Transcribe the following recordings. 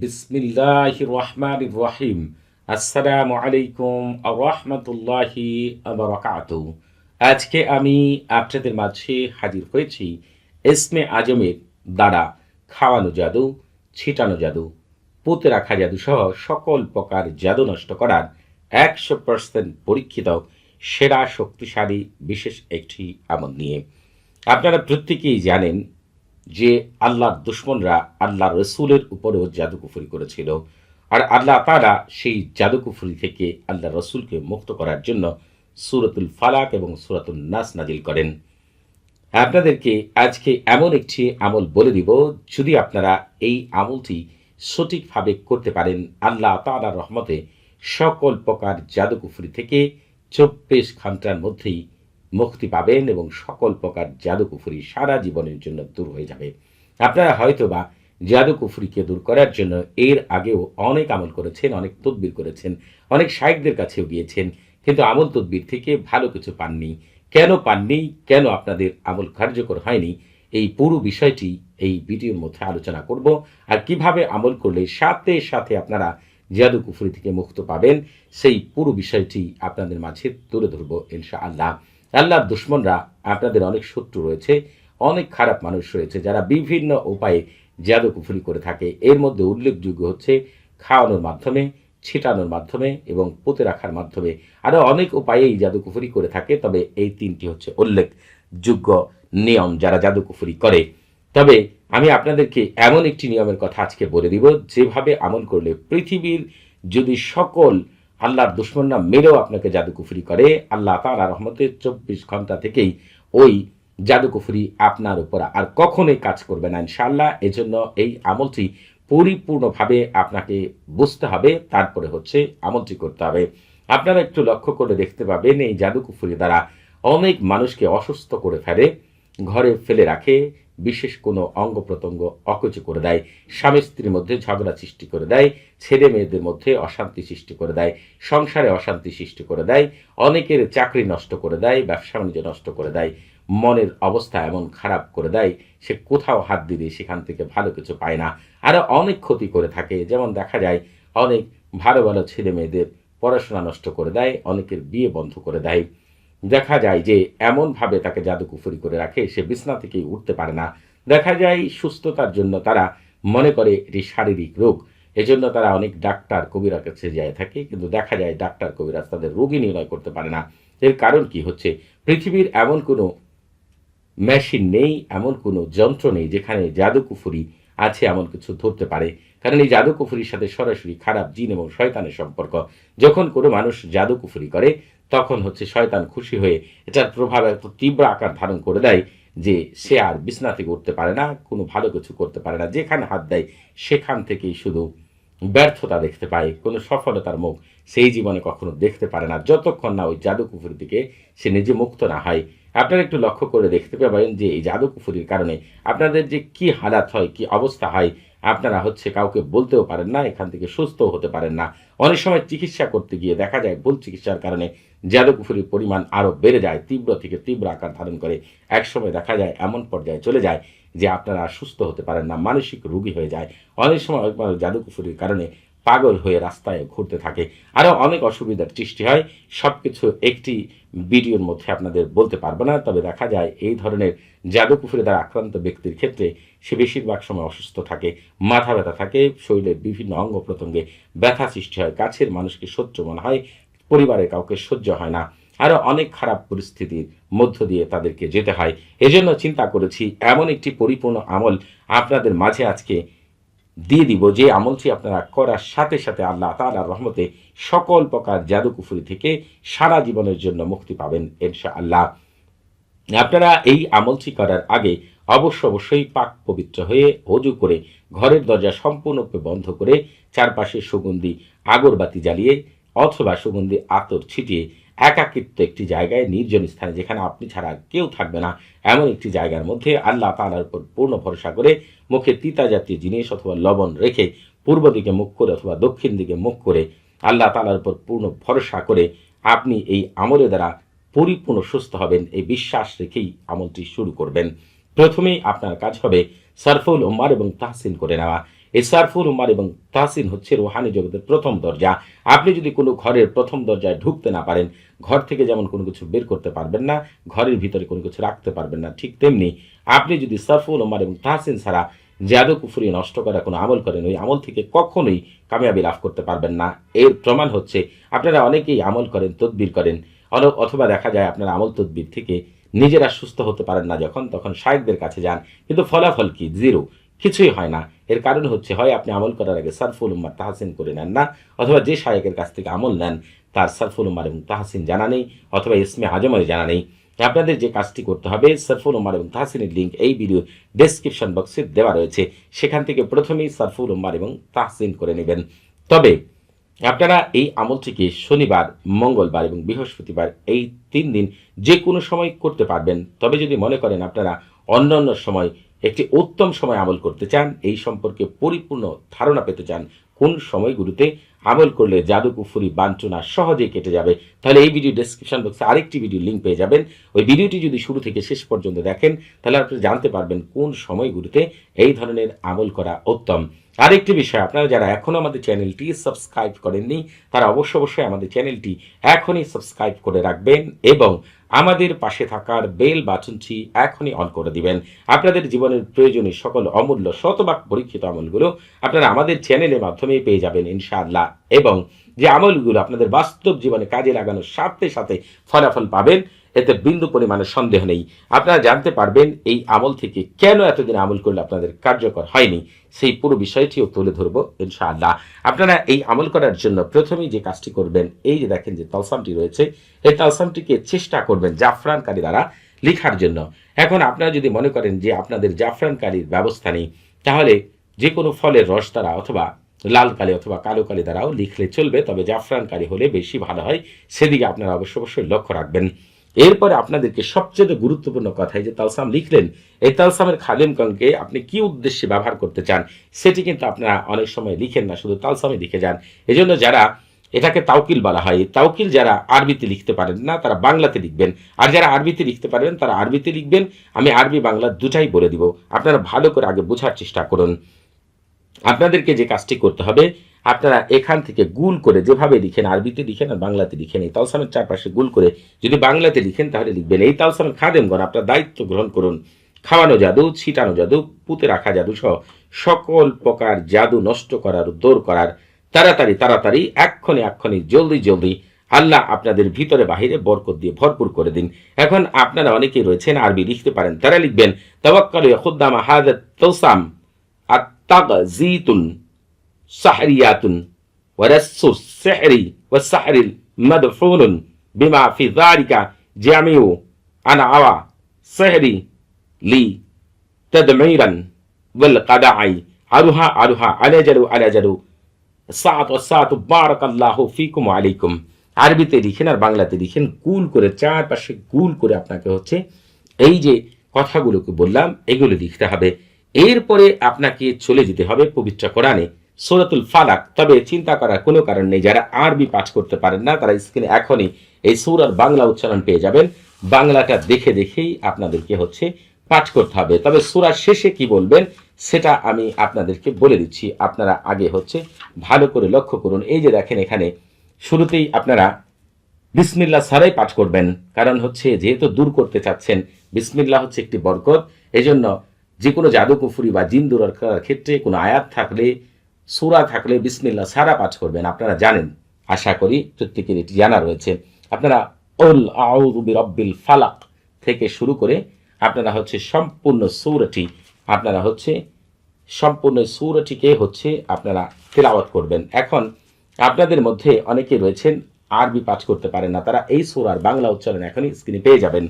বিসমিল্লাহ রহমান রহিম। আসসালামু আলাইকুম রহমতুল্লাহি আবরাকাত আজকে আমি আপনাদের মাঝে হাজির হয়েছি এসমে আজমের দ্বারা খাওয়ানো জাদু, ছিটানো জাদু, পুঁতে রাখা জাদু সহ সকল প্রকার জাদু নষ্ট করার একশো পার্সেন্ট পরীক্ষিত, সেরা, শক্তিশালী, বিশেষ একটি আমল নিয়ে। আপনারা প্রত্যেকেই জানেন যে আল্লাহর দুশ্মনরা আল্লাহ রসুলের উপরেও জাদুকুফুরি করেছিল। আর আল্লাহ তারা সেই জাদুকুফুরি থেকে আল্লাহ রসুলকে মুক্ত করার জন্য সুরতুল ফালাক এবং সুরাতুল নাস নাজিল করেন। আপনাদেরকে আজকে এমন একটি আমল বলে দিব, যদি আপনারা এই আমলটি সঠিকভাবে করতে পারেন, আল্লাহ তালার রহমতে সকল প্রকার জাদুকুফুরি থেকে চব্বিশ ঘণ্টার মধ্যেই মুক্তি পাবেন এবং সকল প্রকার জাদুকুফুরি সারা জীবনের জন্য দূর হয়ে যাবে। আপনারা হয়তো বা জাদুকুফুরিকে দূর করার জন্য এর আগেও অনেক আমল করেছেন, অনেক তদবির করেছেন, অনেক সাহেবদের কাছেও গিয়েছেন, কিন্তু আমল তদবির থেকে ভালো কিছু পাননি। কেন পাননি? কেন আপনাদের আমল কার্যকর হয়নি? এই পুরো বিষয়টি এই ভিডিওর মধ্যে আলোচনা করব। আর কীভাবে আমল করলে সাথে সাথে আপনারা জাদু কুফুরি থেকে মুক্ত পাবেন, সেই পুরো বিষয়টি আপনাদের মাঝে তুলে ধরবো ইনশা আল্লাহ আল্লাহর দুশ্মনরা আপনাদের অনেক শত্রু রয়েছে, অনেক খারাপ মানুষ রয়েছে যারা বিভিন্ন উপায়ে জাদু কুফুরি করে থাকে। এর মধ্যে উল্লেখযোগ্য হচ্ছে খাওয়ানোর মাধ্যমে, ছিটানোর মাধ্যমে এবং পুঁতে রাখার মাধ্যমে। আরও অনেক উপায়ে উপায়েই জাদুকুফুরি করে থাকে, তবে এই তিনটি হচ্ছে উল্লেখযোগ্য নিয়ম যারা জাদুকুফুরি করে। তবে আমি আপনাদেরকে এমন একটি নিয়মের কথা আজকে বলে দিব, যেভাবে আমল করলে পৃথিবীর যদি সকল আল্লাহর দুশ্মনরা মেরেও আপনাকে জাদুকুফুরি করে। আল্লাহ তালা রহমতের চব্বিশ ঘণ্টা থেকেই ওই জাদুকুফুরি আপনার উপর আর কখনোই কাজ করবে না ইনশাল্লাহ এজন্য এই আমলটি পরিপূর্ণভাবে আপনাকে বুঝতে হবে, তারপরে হচ্ছে আমলটি করতে হবে। আপনারা একটু লক্ষ্য করে দেখতে পাবেন, এই জাদুকুফুরি দ্বারা অনেক মানুষকে অসুস্থ করে ফেলে, ঘরে ফেলে রাখে বিশেষ কোনো অঙ্গ প্রত্যঙ্গ অকচ করে দেয়। স্বামী স্ত্রীর মধ্যে ঝগড়া সৃষ্টি করে দেয়, ছেলে মেয়েদের মধ্যে অশান্তি সৃষ্টি করে দেয়, সংসারে অশান্তি সৃষ্টি করে দেয়, অনেকের চাকরি নষ্ট করে দেয়, ব্যবসা বাণিজ্য নষ্ট করে দেয়, মনের অবস্থা এমন খারাপ করে দেয়, সে কোথাও হাত দিলে সেখান থেকে ভালো কিছু পায় না। আরও অনেক ক্ষতি করে থাকে, যেমন দেখা যায় অনেক ভালো ভালো ছেলে মেয়েদের পড়াশোনা নষ্ট করে দেয়, অনেকের বিয়ে বন্ধ করে দেয়। দেখা যায় যে এমনভাবে তাকে জাদুকুফুরি করে রাখে, সে বিছনা থেকেই উঠতে পারে না। দেখা যায় সুস্থতার জন্য তারা মনে করে এটি শারীরিক রোগ। এজন্য তারা অনেক ডাক্তার কবিরার কাছে যায় থাকে, কিন্তু দেখা যায় ডাক্তার কবিরাজ তাদের রোগী নির্ণয় করতে পারে না। এর কারণ কি হচ্ছে? পৃথিবীর এমন কোনো মেশিন নেই, এমন কোনো যন্ত্র নেই যেখানে জাদুকুফুরি আছে এমন কিছু ধরতে পারে। কারণ এই জাদুকুফুরির সাথে সরাসরি খারাপ জিন এবং শয়তানের সম্পর্ক। যখন কোনো মানুষ জাদুকুফুরি করে তখন হচ্ছে শয়তান খুশি হয়ে এটার প্রভাব এত তীব্র আকার ধারণ করে দেয় যে সে আর বিছনা থেকে উঠতে পারে না, কোনো ভালো কিছু করতে পারে না। যেখানে হাত দেয়, সেখান থেকেই শুধু ব্যর্থতা দেখতে পায়, কোনো সফলতার মুখ সেই জীবনে কখনো দেখতে পারে না। যতক্ষণ না ওই জাদুকুফুরি দিকে সে নিজে মুক্ত না হয়। আপনারা একটু লক্ষ্য করে দেখতে পাবেন যে এই জাদুকুফুরির কারণে আপনাদের যে কি হালাত হয়, কি অবস্থা হয় আপনারা হচ্ছে কাউকে বলতেও পারেন না, এখান থেকে সুস্থও হতে পারেন না। অনেক সময় চিকিৎসা করতে গিয়ে দেখা যায় ভুল চিকিৎসার কারণে জাদুকুফুরির পরিমাণ আরও বেড়ে যায়, তীব্র থেকে তীব্র আকার ধারণ করে একসময় দেখা যায় এমন পর্যায়ে চলে যায় যে আপনারা সুস্থ হতে পারেন না, মানসিক রুগী হয়ে যায়। অনেক সময় জাদুকুফুরির কারণে পাগল হয়ে রাস্তায় ঘুরতে থাকে। আরও অনেক অসুবিধার সৃষ্টি হয়। সব কিছু একটি ভিডিওর মধ্যে আপনাদের বলতে পারব না, তবে দেখা যায় এই ধরনের জাদুকুফুরি দ্বারা আক্রান্ত ব্যক্তির ক্ষেত্রে সে বেশিরভাগ সময় অসুস্থ থাকে, মাথা ব্যথা থাকে, শরীরের বিভিন্ন অঙ্গ প্রত্যঙ্গে ব্যথা সৃষ্টি হয়, কাছের মানুষকে সহ্য মনে হয়, পরিবারের কাউকে সহ্য হয় না। আরও অনেক খারাপ পরিস্থিতির মধ্য দিয়ে তাদেরকে যেতে হয়। এজন্য চিন্তা করেছি, এমন একটি পরিপূর্ণ আমল আপনাদের মাঝে আজকে দিয়ে দিব যে আমলটি আপনারা করার সাথে সাথে আল্লাহ তালার রহমতে সকল প্রকার জাদুকুফুরি থেকে সারা জীবনের জন্য মুক্তি পাবেন ইনশা আল্লাহ আপনারা এই আমলটি করার আগে অবশ্য অবশ্যই পাক পবিত্র হয়ে অজু করে ঘরের দরজা সম্পূর্ণরূপে বন্ধ করে চারপাশে সুগন্ধি আগরবাতি জ্বালিয়ে অথবা সুগন্ধি আতর ছিটিয়ে একাকিত্ব একটি জায়গায় নির্জন স্থানে যেখানে আপনি ছাড়া কেউ থাকবে না। এমন একটি জায়গার মধ্যে আল্লাহ তালার উপর পূর্ণ ভরসা করে মুখে তিতা জাতীয় জিনিস অথবা লবণ রেখে পূর্ব দিকে মুখ করে অথবা দক্ষিণ দিকে মুখ করে আল্লাহ তালার উপর পূর্ণ ভরসা করে আপনি এই আমলের দ্বারা পরিপূর্ণ সুস্থ হবেন। এই বিশ্বাস রেখেই আমলটি শুরু করবেন। প্রথমেই আপনার কাজ হবে সারফুল উম্মার এবং তাহসিন করে নেওয়া। এই সারফুল উমার এবং তাহসিন হচ্ছে রোহানি জগতের প্রথম দরজা। আপনি যদি কোনো ঘরের প্রথম দরজায় ঢুকতে না পারেন, ঘর থেকে যেমন কোনো কিছু বের করতে পারবেন না, ঘরের ভিতরে কোনো কিছু রাখতে পারবেন না, ঠিক তেমনি আপনি যদি সারফুল উমার এবং তাহসিন ছাড়া জাদু কুফুরি নষ্ট করা কোনো আমল করেন, ওই আমল থেকে কখনোই কামিয়াবি লাভ করতে পারবেন না। এর প্রমাণ হচ্ছে, আপনারা অনেকেই আমল করেন, তদবির করেন অথবা দেখা যায় আপনারা আমল তদবির থেকে নিজেরা সুস্থ হতে পারেন না যখন, তখন শায়েকদের কাছে যান। কিন্তু ফলাফল কি? জিরো। কিছুই হয় না। এর কারণ হচ্ছে, হয় আপনি আমল করার আগে সারফুল উম্মার তাহাসিন করে নেন না, অথবা যে শায়েকের কাছ থেকে আমল নেন, তার সারফুল উম্মার এবং তাহাসিন জানা নেই, অথবা ইসমে আজমের জানা নেই। আপনাদের যে কাজটি করতে হবে, সারফুল উম্মার এবং তাহসিনের লিঙ্ক এই ভিডিও ডেসক্রিপশন বক্সে দেওয়া রয়েছে। সেখান থেকে প্রথমেই সারফুল উম্মার এবং তাহসিন করে নেবেন। তবে, আপনারা এই আমলটিকে শনিবার, মঙ্গলবার এবং বৃহস্পতিবার এই তিন দিন যে কোনো সময় করতে পারবেন। তবে যদি মনে করেন আপনারা অন্য অন্য সময় একটি উত্তম সময় আমল করতে চান, এই সম্পর্কে পরিপূর্ণ ধারণা পেতে চান, কোন সময়গুলোতে আমল করলে জাদু কুফুরি বাঞ্চনা সহজেই কেটে যাবে, তাহলে এই ভিডিও ডেসক্রিপশন বক্সে আরেকটি ভিডিও লিঙ্ক পেয়ে যাবেন। ওই ভিডিওটি যদি শুরু থেকে শেষ পর্যন্ত দেখেন, তাহলে আপনি জানতে পারবেন কোন সময়গুলোতে এই ধরনের আমল করা উত্তম। আরেকটি বিষয়, আপনারা যারা এখনও আমাদের চ্যানেলটি সাবস্ক্রাইব করেননি, তারা অবশ্য অবশ্যই আমাদের চ্যানেলটি এখনই সাবস্ক্রাইব করে রাখবেন এবং আমাদের পাশে থাকার বেল বাটনটি এখনই অন করে দিবেন। আপনাদের জীবনের প্রয়োজনীয় সকল অমূল্য শতবাক পরীক্ষিত আমলগুলো আপনারা আমাদের চ্যানেলের মাধ্যমে পেয়ে যাবেন ইনশাআল্লাহ। এবং যে আমলগুলো আপনাদের বাস্তব জীবনে কাজে লাগানোর সাথে সাথে ফলাফল পাবেন এতে বিন্দু পরিমাণে সন্দেহ নেই। আপনারা জানতে পারবেন এই আমল থেকে কেন এতদিন আমল করলে আপনাদের কার্যকর হয়নি, সেই পুরো বিষয়টিও তুলে ধরবো ইনশাআল্লাহ। আপনারা এই আমল করার জন্য প্রথমেই যে কাজটি করবেন, এই যে দেখেন যে তলসামটি রয়েছে, এই তলসামটিকে চেষ্টা করবেন জাফরানকারী দ্বারা লেখার জন্য। এখন আপনারা যদি মনে করেন যে আপনাদের জাফরানকারীর ব্যবস্থা নেই, তাহলে যে কোনো ফলের রস দ্বারা অথবা লাল কালি অথবা কালো কালি দ্বারাও লিখলে চলবে, তবে জাফরানকারী হলে বেশি ভালো হয়। সেদিকে আপনারা অবশ্য অবশ্যই লক্ষ্য রাখবেন। এরপরে আপনাদেরকে সবচেয়ে গুরুত্বপূর্ণ কথা, এই যে তালসাম লিখলেন, এই তালসামের খাদেমগণকে আপনি কি উদ্দেশ্যে ব্যবহার করতে চান, সেটি কিন্তু আপনারা অনেক সময় লিখেন না, শুধু তালসামে লিখে যান। এজন্য যারা এটাকে তাওকিল বলা হয় তাওকিল যারা আরবিতে লিখতে পারেন না, তারা বাংলাতে লিখবেন। আর যারা আরবিতে লিখতে পারবেন তারা আরবিতে লিখবেন। আমি আরবি বাংলা দুটাই বলে দিব। আপনারা ভালো করে আগে বোঝার চেষ্টা করুন। আপনাদেরকে যে কাজটি করতে হবে আপনারা এখান থেকে গুল করে যেভাবে লিখেন, আরবিতে লিখেন আর বাংলাতে লিখেন, এই তালসামের চারপাশে গুল করে যদি বাংলাতে লিখেন তাহলে লিখবেন। এই তালসামের খাদেমগণ আপনার দায়িত্ব গ্রহণ করুন। খাওয়ানো জাদু, ছিটানো জাদু, পুঁতে রাখা জাদু সহ সকল প্রকার জাদু নষ্ট করার দূর করার, তাড়াতাড়ি তাড়াতাড়ি, এক্ষণে এক্ষণে, জলদি জলদি আল্লাহ আপনাদের ভিতরে বাহিরে বরকত দিয়ে ভরপুর করে দিন। এখন আপনারা অনেকেই রয়েছেন, আরবি লিখতে পারেন, তারা লিখবেন, তাওয়াক্কালু খুদ্দামা হাদাত তৌসাম التغزيت سحريات ورس السحر والسحر مدفون بما في ذلك جميع أنواع سحر لي تدميرا والقدع أروها أروها على جلو على جلو সাত ও সাত বারাক আল্লাহ ফিকুম আলাইকুম আরবিতে লিখেন আর বাংলাতে লিখেন গুল করে চারপাশে গুল করে আপনাকে হচ্ছে এই যে কথাগুলোকে বললাম এগুলো লিখতে হবে এরপরে আপনাকে চলে যেতে হবে পবিত্র কোরআনে সূরাতুল ফালাক। তবে চিন্তা করার কোনো কারণ নেই, যারা আরবি পাঠ করতে পারেন না, তারা স্ক্রিনে এখনই এই সূরার বাংলা উচ্চারণ পেয়ে যাবেন। বাংলাটা দেখে দেখেই আপনাদেরকে হচ্ছে পাঠ করতে হবে। তবে সূরার শেষে কি বলবেন, সেটা আমি আপনাদেরকে বলে দিচ্ছি। আপনারা আগে হচ্ছে ভালো করে লক্ষ্য করুন। এই যে দেখেন এখানে, শুরুতেই আপনারা বিসমিল্লা ছাড়াই পাঠ করবেন। কারণ হচ্ছে যেহেতু দূর করতে চাচ্ছেন, বিসমিল্লা হচ্ছে একটি বরকত। এজন্য যে কোনো জাদু কুফুরি বা জিন দূর করার ক্ষেত্রে কোনো আয়াত থাকলে সুরা থাকলে বিসমিল্লা সারা পাঠ করবেন, আপনারা জানেন। আশা করি প্রত্যেকের এটি জানা রয়েছে। আপনারা উল আউযু বিরাব্বিল ফালাক থেকে শুরু করে আপনারা হচ্ছে সম্পূর্ণ সূরাটি, আপনারা হচ্ছে সম্পূর্ণ সূরাটিকে হচ্ছে আপনারা তেলাওয়াত করবেন। এখন আপনাদের মধ্যে অনেকে রয়েছেন, আরবি পাঠ করতে পারেন না, তারা এই সূরার বাংলা উচ্চারণ এখনই স্ক্রিনে পেয়ে যাবেন।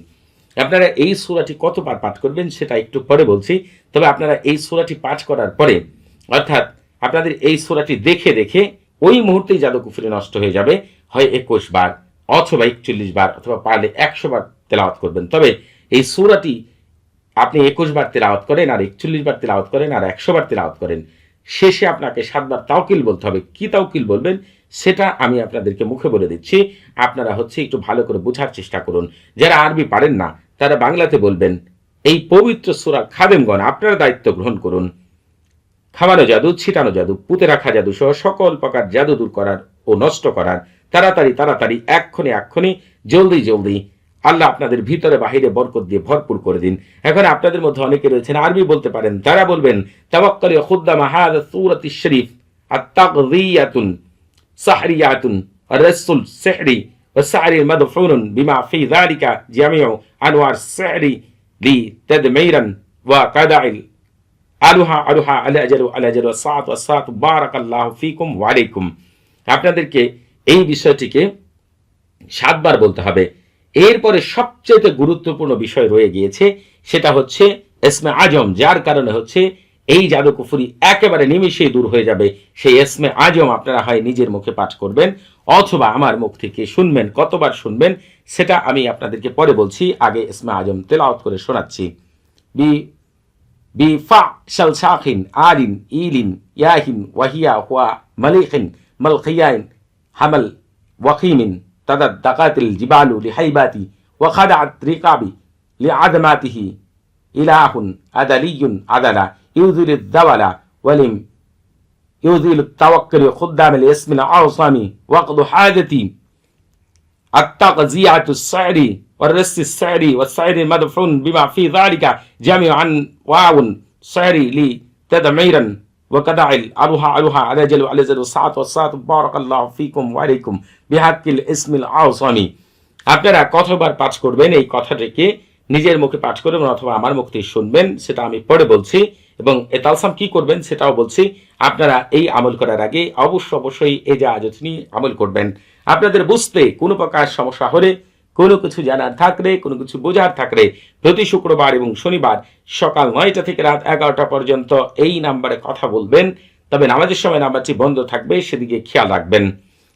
আপনারা এই সূরাটি কতবার পাঠ করবেন সেটা একটু পরে বলছি, তবে আপনারা এই সূরাটি পাঠ করার পরে, অর্থাৎ আপনাদের এই সূরাটি দেখে দেখে ওই মুহূর্তেই জাদু কুফুরি নষ্ট হয়ে যাবে। হয় একুশ বার অথবা একচল্লিশ বার অথবা পারলে একশো বার তেলাওয়াত করবেন। তবে এই সূরাটি আপনি একুশ বার তেলাওয়াত করেন আর একচল্লিশ বার তেলাওয়াত করেন আর একশো বার তেলাওয়াত করেন। শেষে আপনাকে সাতবার তাওকিল বলতে হবে। কি তাওকিল বলবেন? সেটা আমি আপনাদেরকে মুখে বলে দিচ্ছি। আপনারা হচ্ছে একটু ভালো করে বোঝার চেষ্টা করুন। যারা আরবি পারেন না, তারা বাংলাতে বলবেন, এই পবিত্র সুরা খাদেমগণ, আপনারা দায়িত্ব গ্রহণ করুন। খাওয়ানো জাদু ছিটানো জাদু পুঁতে রাখা জাদু সহ সকল প্রকার জাদু দূর করার ও নষ্ট করার তাড়াতাড়ি তাড়াতাড়ি এক্ষণে এক্ষণে জলদি জলদি আল্লাহ আপনাদের ভিতরে বাহিরে বরকত দিয়ে ভরপুর করে দিন এখন আপনাদের মধ্যে অনেকে রয়েছেন আরবি বলতে পারেন তারা বলবেন তাওয়াক্কালি খুদ্দামা হাদা সূরাতি শরীফ আত-তাগযিয়াতুন সাহরিয়াতুন الرسل السحري والسعر مدفون بما في ذلك جميع أنواع السحر لتدميرا وقدع আলুহা আলুহা, আল আজারু আল আজারু সাত সাত বারাক আল্লাহ ফিকুম ওয়ালাইকুম আপনাদেরকে এই বিষয়টিকে সাতবার বলতে হবে। এরপরে সবচেয়ে গুরুত্বপূর্ণ বিষয় রয়ে গিয়েছে, সেটা হচ্ছে এসমে আজম, যার কারণে হচ্ছে এই জাদু কুফুরি একেবারে নিমিশেই দূর হয়ে যাবে। সেই এসমে আজম আপনারা হয় নিজের মুখে পাঠ করবেন, অথবা আমার মুখ থেকে শুনবেন, কতবার শুনবেন, সেটা আমি আপনাদেরকে পরে বলছি, আগে এসমে আজম তেলাওয়াত করে শোনাচ্ছি। বি بفع شلشاخ آل إيل ياه وهي هو مليخ ملقيان حمل وخيم تددقات الجبال لحيباتي وخدعت رقابي لعدماته إله أدلي عدلا يذل الذول ولم يذيل التوكل خدام الاسم الأعظم وقض حاجتي التغذية السعري والرس السعري والسعر المدفون بما في ذلك جميعا واو سعري لي تدميرا وكدع الأروها أروها على جل وعلى جل والساعة والساعة بارك الله فيكم وعليكم بحق الاسم الأعظم আপনারা কতবার পাঠ করবেন এই কথাটিকে নিজের মুখে পাঠ করবেন অথবা আমার মুখ থেকে শুনবেন সেটা আমি পরে বলছি এবং এ তালসাম কি করবেন সেটাও বলছি আপনারা এই আমল করার আগে অবশ্য অবশ্যই এই যে আলোচনী আমল করবেন আপনাদের বুঝতে কোনো প্রকার সমস্যা হলে কোনো কিছু জানার থাকলে, কোনো কিছু বোঝার থাকলে প্রতি শুক্রবার এবং শনিবার সকাল নয়টা থেকে রাত এগারোটা পর্যন্ত এই নাম্বারে কথা বলবেন। তবে নামাজের সময় নাম্বারটি বন্ধ থাকবে, সেদিকে খেয়াল রাখবেন।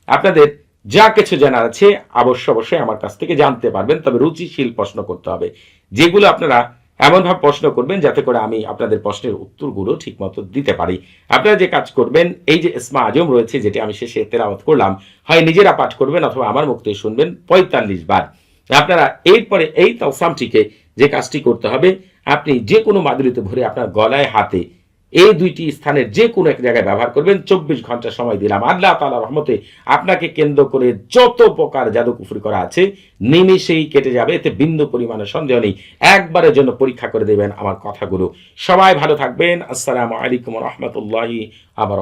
আপনাদের যা কিছু জানার আছে, অবশ্য অবশ্যই আমার কাছ থেকে জানতে পারবেন, তবে রুচিশীল প্রশ্ন করতে হবে। যেগুলো আপনারা এমনভাবে প্রশ্ন করবেন যাতে করে আমি আপনাদের প্রশ্নের উত্তরগুলো ঠিকমতো দিতে পারি। আপনারা যে কাজ করবেন, এই যে ইসমা আজম রয়েছে, যেটি আমি শেষে তেরাওয়াত করলাম, হয় নিজেরা পাঠ করবেন অথবা আমার থেকে শুনবেন পঁয়তাল্লিশ বার। আপনারা এরপরে এই তাওসামটিকে যে কাজটি করতে হবে, আপনি যে কোনো মাদুরিতে ভরে আপনার গলায়, হাতে এই দুইটি স্থানের যে কোনো এক জায়গায় ব্যবহার করবেন। চব্বিশ ঘণ্টা সময় দিলাম। আল্লাহ তালা রহমতে আপনাকে কেন্দ্র করে যত প্রকার জাদু করা আছে, নিমেষেই কেটে যাবে। এতে বিন্দু পরিমাণে সন্দেহ নেই। একবারের জন্য পরীক্ষা করে দেবেন আমার কথাগুলো। সবাই ভালো থাকবেন। আসসালামু আলাইকুম রহমতুল্লাহি আবার